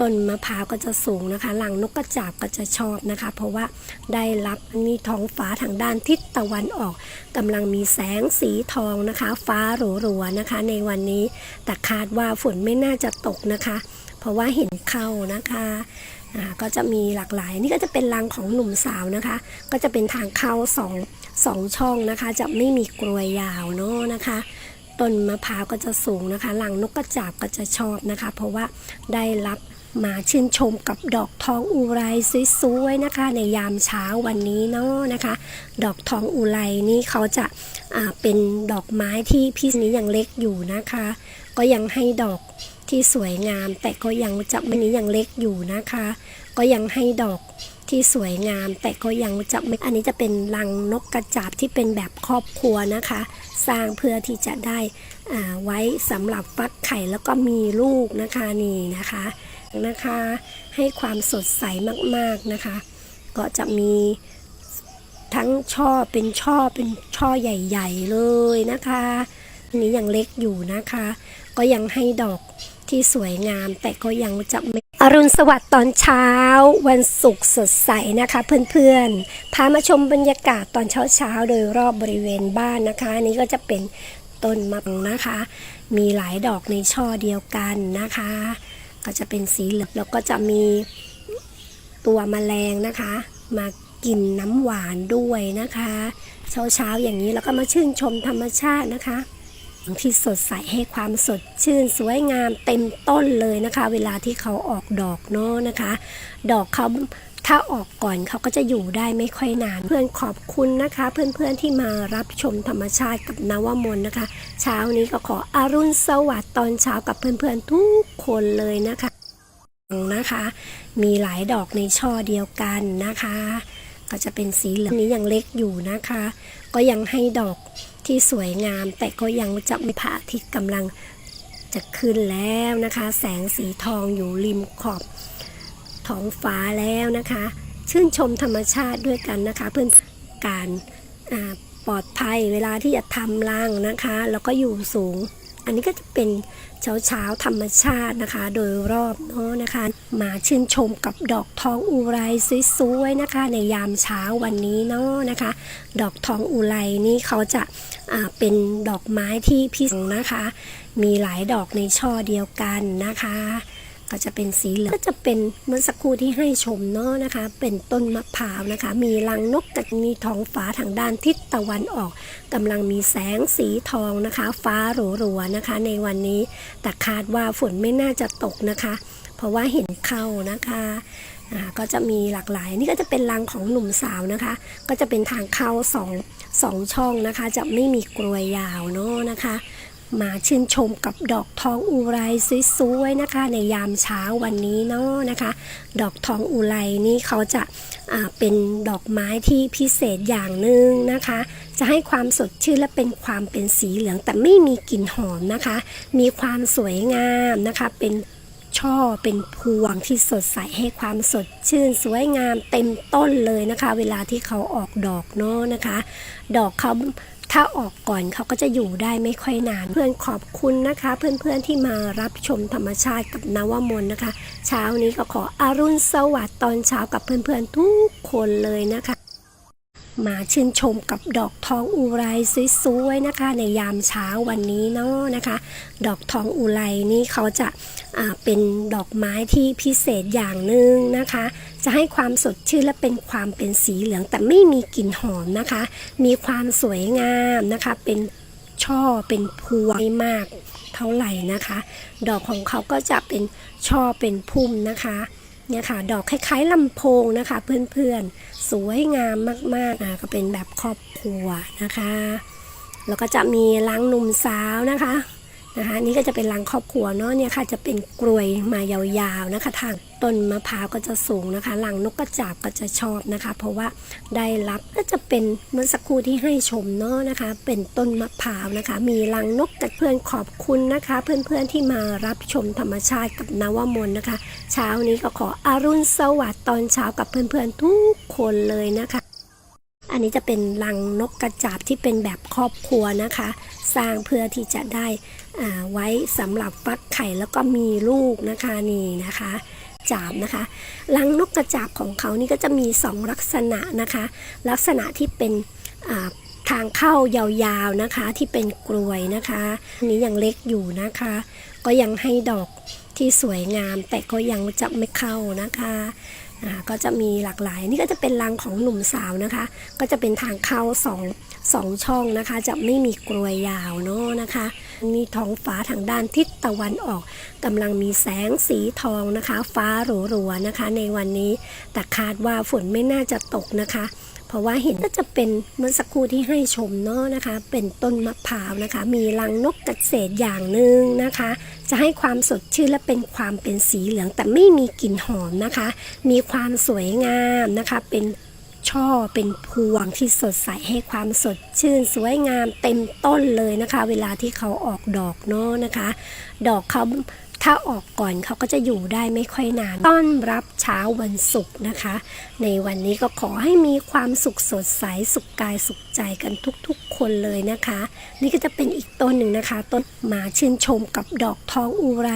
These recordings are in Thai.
ต้นมะพร้าวก็จะสูงนะคะหลังนกกระจาบก็จะชอบนะคะ เพราะว่าได้รับนี่ท้องฟ้าทางด้านทิศตะวันออกกำลังมีแสงสีทองนะคะ ฟ้าหรัวๆนะคะ ในวันนี้แต่คาดว่าฝนไม่น่าจะตกนะคะ เพราะว่าเห็นเข้านะคะก็จะมีหลากหลายนี่ก็จะเป็นรังของหนุ่มสาวนะคะ ก็จะเป็นทางเข้าสองสองช่องนะคะ จะไม่มีกลวยยาวเนาะนะคะต้นมะพร้าวก็จะสูงนะคะ หลังนกกระจาบก็จะชอบนะคะ เพราะว่าได้รับ มาชื่นชมกับดอกทองอุไรสวยๆนะคะ ในยามเช้าวันนี้เนาะนะคะ ดอกทองอุไรนี่เขาจะาเป็นดอกไม้ที่พี่นี้ยังเล็กอยู่นะคะ ก็ยังให้ดอกที่สวยงาม แต่ก็ยังจะไม่นี้ยังเล็กอยู่นะคะ ก็ยังให้ดอกที่สวยงาม แต่ก็ยังจะไม่อันนี้จะเป็นรังนกกระจาบที่เป็นแบบครอบครัวนะคะ สร้างเพื่อที่จะได้ไว้สำหรับฟักไข่แล้วก็มีลูกนะคะนี่นะคะ นะคะ ให้ความสดใสมากๆนะคะ ก็จะมีทั้งช่อเป็นช่อเป็นช่อใหญ่ ๆ เลยนะคะอันนี้ยังเล็กอยู่นะคะ ก็ยังให้ดอกที่สวยงาม แต่ก็ยังจะไม่อรุณสวัสดิ์ตอนเช้า วันศุกร์สดใสนะคะเพื่อนๆ พามาชมบรรยากาศตอนเช้าๆ โดยรอบบริเวณบ้านนะคะอันนี้ก็จะเป็นต้นมะปรางนะคะ มีหลายดอกในช่อเดียวกันนะคะ ก็จะเป็นสีเหลืองแล้วก็จะมีตัวแมลงนะคะ มากินน้ำหวานด้วยนะคะ เช้าๆอย่างนี้แล้วก็มาชื่นชมธรรมชาตินะคะที่สดใสให้ความสดชื่นสวยงามเต็มต้นเลยนะคะ เวลาที่เขาออกดอกเนาะนะคะ ดอกเขา ถ้าออกก่อนเขาก็จะอยู่ได้ไม่ค่อยนาน เพื่อนขอบคุณนะคะ เพื่อนๆที่มารับชมธรรมชาติกับนวมนนะคะ เช้านี้ก็ขออรุณสวัสดิ์ตอนเช้ากับเพื่อนๆทุกคนเลยนะคะนะคะ มีหลายดอกในช่อเดียวกันนะคะ ก็จะเป็นสีเหลืองนี้ยังเล็กอยู่นะคะ ก็ยังให้ดอกที่สวยงาม แต่ก็ยังจะไม่พระอาทิตย์กำลังจะขึ้นแล้วนะคะ แสงสีทองอยู่ริมขอบ ท้องฟ้าแล้วนะคะ ชื่นชมธรรมชาติด้วยกันนะคะเพื่อนการปลอดภัยเวลาที่จะทำรังนะคะ แล้วก็อยู่สูง อันนี้ก็จะเป็นเช้าเช้าๆธรรมชาตินะคะ โดยรอบเนาะนะคะ มาชื่นชมกับดอกทองอุไรสวยๆนะคะ ในยามเช้าวันนี้เนาะนะคะ ดอกทองอุไรนี่เขาจะเป็นดอกไม้ที่พี่นะคะ มีหลายดอกในช่อเดียวกันนะคะ ก็จะเป็นสีเหลืองก็จะเป็นเมื่อสักครู่ที่ให้ชมเนาะนะคะ เป็นต้นมะพร้าวนะคะ มีรังนกกับมีท้องฟ้าทางด้านทิศตะวันออกกำลังมีแสงสีทองนะคะ ฟ้าหรัวๆนะคะ ในวันนี้แต่คาดว่าฝนไม่น่าจะตกนะคะ เพราะว่าเห็นเข้านะคะก็จะมีหลากหลายนี่ก็จะเป็นรังของหนุ่มสาวนะคะ ก็จะเป็นทางเข้าสองสองช่องนะคะ จะไม่มีกลวยยาวเนาะนะคะ มาชื่นชมกับดอกทองอุไรสวยๆนะคะ ในยามเช้าวันนี้เนาะนะคะ ดอกทองอุไรนี่เขาจะาเป็นดอกไม้ที่พิเศษอย่างหนึ่งนะคะ จะให้ความสดชื่นและเป็นความเป็นสีเหลืองแต่ไม่มีกลิ่นหอมนะคะ มีความสวยงามนะคะ เป็นช่อเป็นพวงที่สดใสให้ความสดชื่น สวยงามเต็มต้นเลยนะคะ เวลาที่เขาออกดอกเนาะนะคะ ดอกเขา ถ้าออกก่อนเขาก็จะอยู่ได้ไม่ค่อยนาน เพื่อนขอบคุณนะคะ เพื่อนๆที่มารับชมธรรมชาติกับนวมนนะคะ เช้านี้ก็ขออรุณสวัสดิ์ตอนเช้ากับเพื่อนๆทุกคนเลยนะคะ มาชื่นชมกับดอกทองอุไรสวยๆนะคะ ในยามเช้าวันนี้เนาะนะคะ ดอกทองอุไรนี่เขาจะาเป็นดอกไม้ที่พิเศษอย่างหนึ่งนะคะ จะให้ความสดชื่นและเป็นความเป็นสีเหลือง แต่ไม่มีกลิ่นหอมนะคะ มีความสวยงามนะคะ เป็นช่อเป็นพวงไม่มากเท่าไหร่นะคะ ดอกของเขาก็จะเป็นช่อเป็นพุ่มนะคะ เนี่ยค่ะดอกคล้ายๆลำโพงนะคะ เพื่อนๆ สวยงามมากๆอะก็เป็นแบบครอบครัวนะคะ แล้วก็จะมีลังหนุ่มสาวนะคะ นะคะนี่ก็จะเป็นลังครอบครัวเนาะเนี่ยค่ะจะเป็นกลวยมายาวๆนะคะ ทางต้นมะพร้าวก็จะสูงนะคะลังนกกระจาบก็จะชอบนะคะ เพราะว่าได้รับก็จะเป็นเมื่อสักครู่ที่ให้ชมเนาะนะคะ เป็นต้นมะพร้าวนะคะ มีลังนกกับเพื่อนขอบคุณนะคะ เพื่อนๆที่มารับชมธรรมชาติกับนวมนนะคะ เช้านี้ก็ขออรุณสวัสดิ์ตอนเช้ากับเพื่อนๆทุกคนเลยนะคะ อันนี้จะเป็นรังนกกระจาบที่เป็นแบบครอบครัวนะคะ สร้างเพื่อที่จะได้ไว้สำหรับฟักไข่แล้วก็มีลูกนะคะนี่นะคะจาบนะคะรังนกกระจาบของเขานี่ก็จะมีสองลักษณะนะคะ ลักษณะที่เป็นทางเข้ายาวๆนะคะที่เป็นกลวยนะคะอันนี้ยังเล็กอยู่นะคะ ก็ยังให้ดอกที่สวยงามแต่ก็ยังจะไม่เข้านะคะ ก็จะมีหลากหลาย นี่ก็จะเป็นรังของหนุ่มสาวนะคะ ก็จะเป็นทางเข้าสองสองช่องนะคะ จะไม่มีกลวยยาวเนาะนะคะมีท้องฟ้าทางด้านทิศตะวันออกกำลังมีแสงสีทองนะคะ ฟ้าหรัวๆนะคะ ในวันนี้แต่คาดว่าฝนไม่น่าจะตกนะคะ ราะว่าเห็นก็จะเป็นเมื่อสักครู่ที่ให้ชมเนาะนะคะ เป็นต้นมะพร้าวนะคะ มีรังนกกระเสดอย่างหนึ่งนะคะ จะให้ความสดชื่นและเป็นความเป็นสีเหลืองแต่ไม่มีกลิ่นหอมนะคะ มีความสวยงามนะคะ เป็นช่อเป็นพวงที่สดใสให้ความสดชื่นสวยงามเต็มต้นเลยนะคะ เวลาที่เขาออกดอกเนาะนะคะ ดอกเขา ถ้าออกก่อนเขาก็จะอยู่ได้ไม่ค่อยนาน ต้อนรับเช้าวันศุกร์นะคะ ในวันนี้ก็ขอให้มีความสุขสดใสสุขกายสุขใจกันทุกๆ คนเลยนะคะ นี่ก็จะเป็นอีกต้นหนึ่งนะคะ ต้นมาชื่นชมกับดอกทองอุไร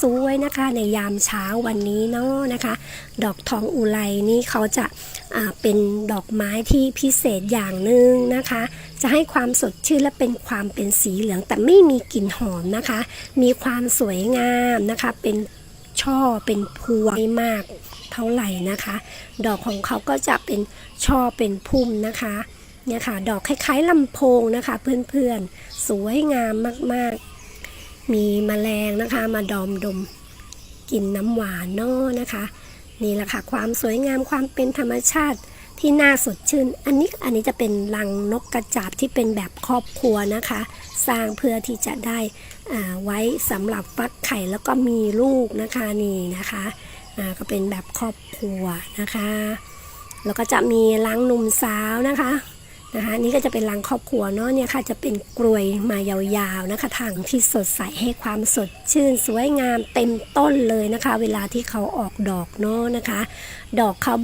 สวยๆนะคะ ในยามเช้าวันนี้เนาะนะคะ ดอกทองอุไรนี่เขาจะเป็นดอกไม้ที่พิเศษอย่างหนึ่งนะคะ จะให้ความสดชื่นและเป็นความเป็นสีเหลืองแต่ไม่มีกลิ่นหอมนะคะ มีความสวยงามนะคะ เป็นช่อเป็นพวงไม่มากเท่าไหร่นะคะ ดอกของเขาก็จะเป็นช่อเป็นพุ่มนะคะเนี่ยค่ะ ดอกคล้ายๆลำโพงนะคะ เพื่อนๆ สวยงามมากๆ มีแมลงนะคะมาดอมดมกลิ่นน้ำหวานนาะนะคะ นี่แหละค่ะ ความสวยงามความเป็นธรรมชาติ ที่น่าสดชื่น อันนี้อันนี้จะเป็นรังนกกระจาบที่เป็นแบบครอบครัวนะคะ สร้างเพื่อที่จะได้อ่าไว้สำหรับฟักไข่แล้วก็มีลูกนะคะนี่นะคะอ่าก็เป็นแบบครอบครัวนะคะ แล้วก็จะมีรังหนุ่มสาวนะคะนะคะนี่ก็จะเป็นรังครอบครัวเนาะเนี่ยค่ะจะเป็นกลวยมายาวๆนะคะทางที่สดใสให้ความสดชื่นสวยงามเต็มต้นเลยนะคะ เวลาที่เขาออกดอกเนาะนะคะ ดอกเขา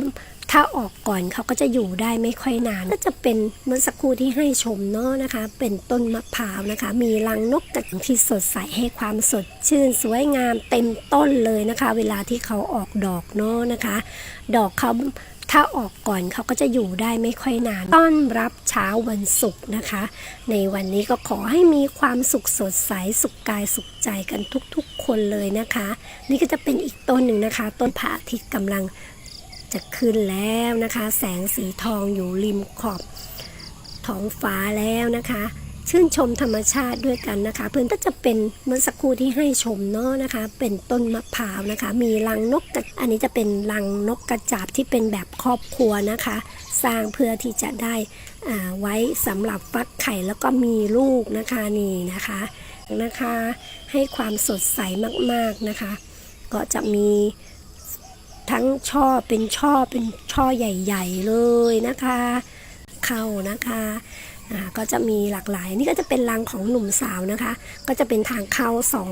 ถ้าออกก่อนเขาก็จะอยู่ได้ไม่ค่อยนาน ก็จะเป็นเมื่อสักครู่ที่ให้ชมเนาะนะคะ เป็นต้นมะพร้าวนะคะ มีรังนกกระจาบที่สดใสให้ความสดชื่นสวยงามเต็มต้นเลยนะคะ เวลาที่เขาออกดอกเนาะนะคะ ดอกเขาถ้าออกก่อนเขาก็จะอยู่ได้ไม่ค่อยนาน ต้อนรับเช้าวันศุกร์นะคะ ในวันนี้ก็ขอให้มีความสุขสดใสสุขกายสุขใจกันทุกๆคนเลยนะคะ นี่ก็จะเป็นอีกต้นหนึ่งนะคะ ต้นพระอาทิตย์กำลัง จะขึ้นแล้วนะคะ แสงสีทองอยู่ริมขอบท้องฟ้าแล้วนะคะ ชื่นชมธรรมชาติด้วยกันนะคะ เพื่อนก็จะเป็นเมื่อสักครู่ที่ให้ชมเนาะนะคะ เป็นต้นมะพร้าวนะคะ มีรังนกกระอันนี้จะเป็นรังนกกระจาบที่เป็นแบบครอบครัวนะคะ สร้างเพื่อที่จะได้อ่าไว้สำหรับฟักไข่แล้วก็มีลูกนะคะนี่นะคะนะคะ ให้ความสดใสมากๆนะคะ ก็จะมี ทั้งช่อเป็นช่อเป็นช่อใหญ่ ๆ เลยนะคะ เข้านะคะก็จะมีหลากหลายนี่ก็จะเป็นรังของหนุ่มสาวนะคะ ก็จะเป็นทางเข้าสอง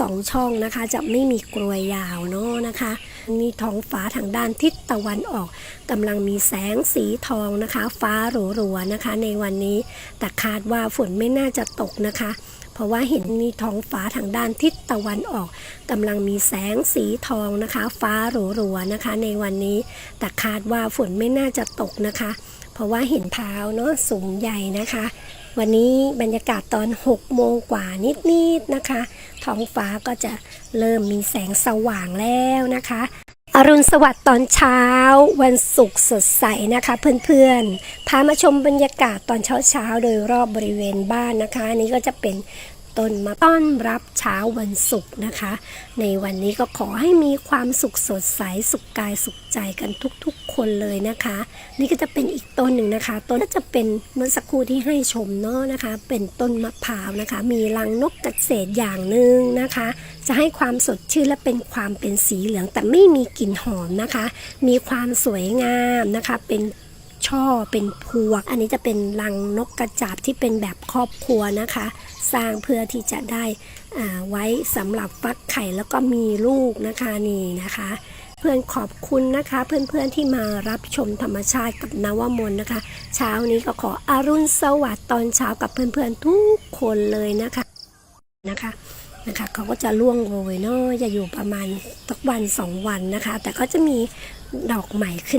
สองช่องนะคะ จะไม่มีกลวยยาวเนาะนะคะนี่ท้องฟ้าทางด้านทิศตะวันออกกำลังมีแสงสีทองนะคะ ฟ้าหรัวๆนะคะ ในวันนี้แต่คาดว่าฝนไม่น่าจะตกนะคะ เพราะว่าเห็นมีท้องฟ้าทางด้านทิศตะวันออกกำลังมีแสงสีทองนะคะ ฟ้าหรัวๆนะคะ ในวันนี้แต่คาดว่าฝนไม่น่าจะตกนะคะ เพราะว่าเห็นเท้าเนาะสูงใหญ่นะคะ วันนี้บรรยากาศตอน 6 โมงกว่านิดๆนะคะ ท้องฟ้าก็จะเริ่มมีแสงสว่างแล้วนะคะ อรุณสวัสดิ์ตอนเช้า วันศุกร์สดใสนะคะเพื่อนๆ พามาชมบรรยากาศตอนเช้าๆ โดยรอบบริเวณบ้านนะคะนนี้ก็จะเป็นต้นมาต้อนรับเช้าวันศุกร์นะคะ ในวันนี้ก็ขอให้มีความสุขสดใสสุขกายสุขใจกันทุกๆ คนเลยนะคะ นี่ก็จะเป็นอีกต้นหนึ่งนะคะ ต้นก็จะเป็นเมื่อสักครู่ที่ให้ชมเนาะนะคะ เป็นต้นมะพร้าวนะคะ มีรังนกกระเสดอย่างหนึ่งนะคะ จะให้ความสดชื่นและเป็นความเป็นสีเหลือง แต่ไม่มีกลิ่นหอมนะคะ มีความสวยงามนะคะ เป็นช่อเป็นพวงอันนี้จะเป็นรังนกกระจาบที่เป็นแบบครอบครัวนะคะ สร้างเพื่อที่จะได้ไว้สำหรับฟักไข่แล้วก็มีลูกนะคะนี่นะคะ เพื่อนขอบคุณนะคะ เพื่อนๆที่มารับชมธรรมชาติกับนวมนนะคะ เช้านี้ก็ขออรุณสวัสดิ์ตอนเช้ากับเพื่อนๆทุกคนเลยนะคะนะคะ นะคะเขาก็จะล่วงโรยเนาะจะอยู่ประมาณสักวันสองวันนะคะ แต่ก็จะมีดอกใหม่ขึ้น